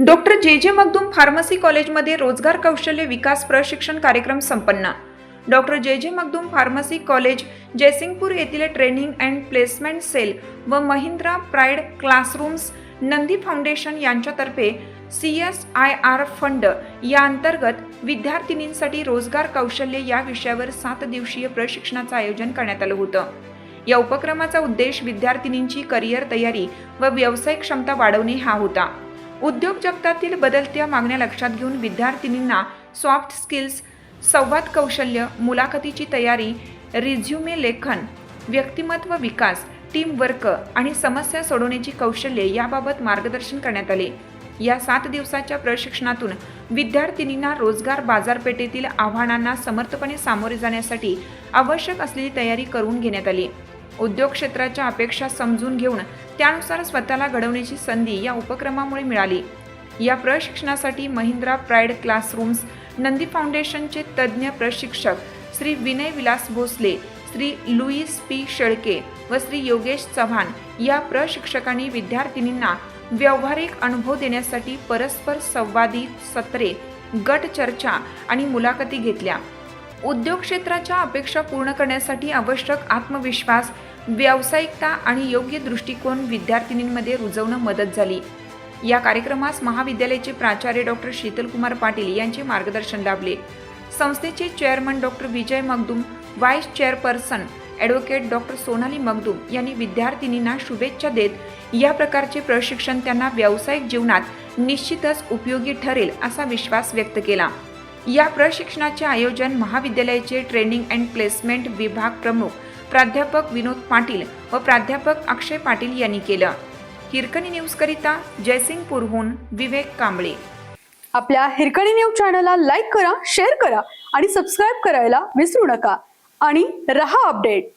Doctor जे जे Magdum pharmacy कॉलेजमध्ये रोजगार कौशल्य विकास प्रशिक्षण कार्यक्रम संपन्न. डॉक्टर जे जे मगदूम फार्मसी कॉलेज जयसिंगपूर येथील ट्रेनिंग अँड प्लेसमेंट सेल व Mahindra Pride Classrooms Nandi Foundation यांच्यातर्फे C S I R fund या अंतर्गत विद्यार्थिनींसाठी रोजगार कौशल्य या विषयावर सात दिवसीय प्रशिक्षणाचं आयोजन करण्यात आलं होतं. या उपक्रमाचा उद्देश विद्यार्थिनींची करिअर तयारी व व्यावसायिक क्षमता वाढवणे हा होता. उद्योग जगतातील बदलत्या मागण्या लक्षात घेऊन विद्यार्थिनींना सॉफ्ट स्किल्स संवाद कौशल्य मुलाखतीची तयारी रिझ्युमे लेखन व्यक्तिमत्व विकास टीम वर्क आणि समस्या सोडवण्याची कौशल्ये याबाबत मार्गदर्शन करण्यात आले. या सात दिवसाच्या प्रशिक्षणातून विद्यार्थिनींना रोजगार बाजारपेठेतील आव्हानांना समर्थपणे सामोरे जाण्यासाठी आवश्यक असलेली तयारी करून घेण्यात आली. उद्योग क्षेत्राच्या अपेक्षा समजून घेऊन त्यानुसार स्वतःला घडवण्याची संधी या उपक्रमामुळे मिळाली. या प्रशिक्षणासाठी महिंद्रा प्राईड क्लासरूम्स नंदी फाउंडेशनचे तज्ज्ञ प्रशिक्षक श्री विनय विलास भोसले श्री लुईस पी शेळके व श्री योगेश चव्हाण या प्रशिक्षकांनी विद्यार्थिनींना व्यावहारिक अनुभव देण्यासाठी परस्पर संवादी सत्रे गट चर्चा आणि मुलाखती घेतल्या. उद्योग क्षेत्राच्या अपेक्षा पूर्ण करण्यासाठी आवश्यक आत्मविश्वास व्यावसायिकता आणि योग्य दृष्टिकोन विद्यार्थिनींमध्ये रुजवणं मदत झाली. या कार्यक्रमास महाविद्यालयाचे प्राचार्य डॉक्टर शीतलकुमार पाटील यांचे मार्गदर्शन लाभले. संस्थेचे chairman doctor Vijay Magdum vice chairperson advocate doctor Sonali Magdum यांनी विद्यार्थिनींना शुभेच्छा देत या प्रकारचे प्रशिक्षण त्यांना व्यावसायिक जीवनात निश्चितच उपयोगी ठरेल असा विश्वास व्यक्त केला. या प्रशिक्षणाचे आयोजन महाविद्यालयाचे ट्रेनिंग अँड प्लेसमेंट विभाग प्रमुख प्राध्यापक विनोद पाटील व प्राध्यापक अक्षय पाटील यांनी केलं. हिरकणी न्यूजकरिता जयसिंगपूरहून विवेक कांबळे. आपल्या हिरकणी न्यूज चॅनलला लाईक करा शेअर करा आणि सबस्क्राईब करायला विसरू नका. आणि रहा अपडेट.